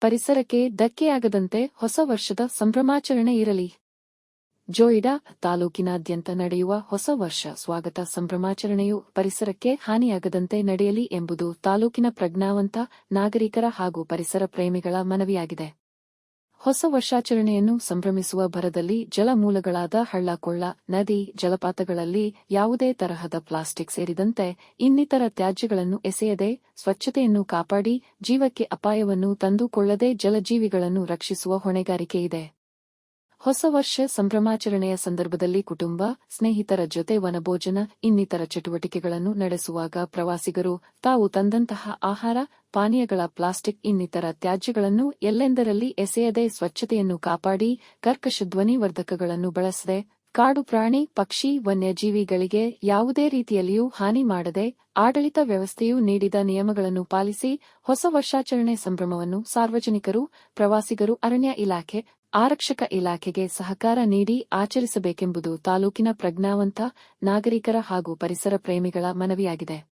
ಪರಿಸರಕ್ಕೆ ಧಕ್ಕೆಯಾಗದಂತೆ ಹೊಸ ವರ್ಷದ ಸಂಭ್ರಮಾಚರಣೆ ಇರಲಿ. ಜೋಯಿಡಾ ತಾಲೂಕಿನಾದ್ಯಂತ ನಡೆಯುವ ಹೊಸ ವರ್ಷ ಸ್ವಾಗತ ಸಂಭ್ರಮಾಚರಣೆಯು ಪರಿಸರಕ್ಕೆ ಹಾನಿಯಾಗದಂತೆ ನಡೆಯಲಿ ಎಂಬುದು ತಾಲೂಕಿನ ಪ್ರಜ್ಞಾವಂತ ನಾಗರಿಕರ ಹಾಗೂ ಪರಿಸರ ಪ್ರೇಮಿಗಳ ಮನವಿಯಾಗಿದೆ. ಹೊಸ ವರ್ಷಾಚರಣೆಯನ್ನು ಸಂಭ್ರಮಿಸುವ ಭರದಲ್ಲಿ ಜಲಮೂಲಗಳಾದ ಹಳ್ಳಕೊಳ್ಳ, ನದಿ, ಜಲಪಾತಗಳಲ್ಲಿ ಯಾವುದೇ ತರಹದ ಪ್ಲಾಸ್ಟಿಕ್ ಸೇರಿದಂತೆ ಇನ್ನಿತರ ತ್ಯಾಜ್ಯಗಳನ್ನು ಎಸೆಯದೆ ಸ್ವಚ್ಛತೆಯನ್ನು ಕಾಪಾಡಿ, ಜೀವಕ್ಕೆ ಅಪಾಯವನ್ನು ತಂದುಕೊಳ್ಳದೆ ಜಲಜೀವಿಗಳನ್ನು ರಕ್ಷಿಸುವ ಹೊಣೆಗಾರಿಕೆಯಿದೆ ಹೊಸ ವರ್ಷ ಸಂಭ್ರಮಾಚರಣೆಯ ಸಂದರ್ಭದಲ್ಲಿ ಕುಟುಂಬ, ಸ್ನೇಹಿತರ ಜೊತೆ ವನಭೋಜನ, ಇನ್ನಿತರ ಚಟುವಟಿಕೆಗಳನ್ನು ನಡೆಸುವಾಗ ಪ್ರವಾಸಿಗರು ತಾವು ತಂದಂತಹ ಆಹಾರ, ಪಾನೀಯಗಳ ಪ್ಲಾಸ್ಟಿಕ್, ಇನ್ನಿತರ ತ್ಯಾಜ್ಯಗಳನ್ನು ಎಲ್ಲೆಂದರಲ್ಲಿ ಎಸೆಯದೆ ಸ್ವಚ್ಛತೆಯನ್ನು ಕಾಪಾಡಿ, ಕರ್ಕಶ ಧ್ವನಿವರ್ಧಕಗಳನ್ನು ಬಳಸದೆ ಕಾಡು ಪ್ರಾಣಿ, ಪಕ್ಷಿ, ವನ್ಯಜೀವಿಗಳಿಗೆ ಯಾವುದೇ ರೀತಿಯಲ್ಲಿಯೂ ಹಾನಿ ಮಾಡದೆ ಆಡಳಿತ ವ್ಯವಸ್ಥೆಯು ನೀಡಿದ ನಿಯಮಗಳನ್ನು ಪಾಲಿಸಿ ಹೊಸ ವರ್ಷಾಚರಣೆ ಸಂಭ್ರಮವನ್ನು ಸಾರ್ವಜನಿಕರು, ಪ್ರವಾಸಿಗರು, ಅರಣ್ಯ ಇಲಾಖೆ, ಆರಕ್ಷಕ ಇಲಾಖೆಗೆ ಸಹಕಾರ ನೀಡಿ ಆಚರಿಸಬೇಕೆಂಬುದು ತಾಲೂಕಿನ ಪ್ರಜ್ಞಾವಂತ ನಾಗರಿಕರ ಹಾಗೂ ಪರಿಸರ ಪ್ರೇಮಿಗಳ ಮನವಿಯಾಗಿದೆ.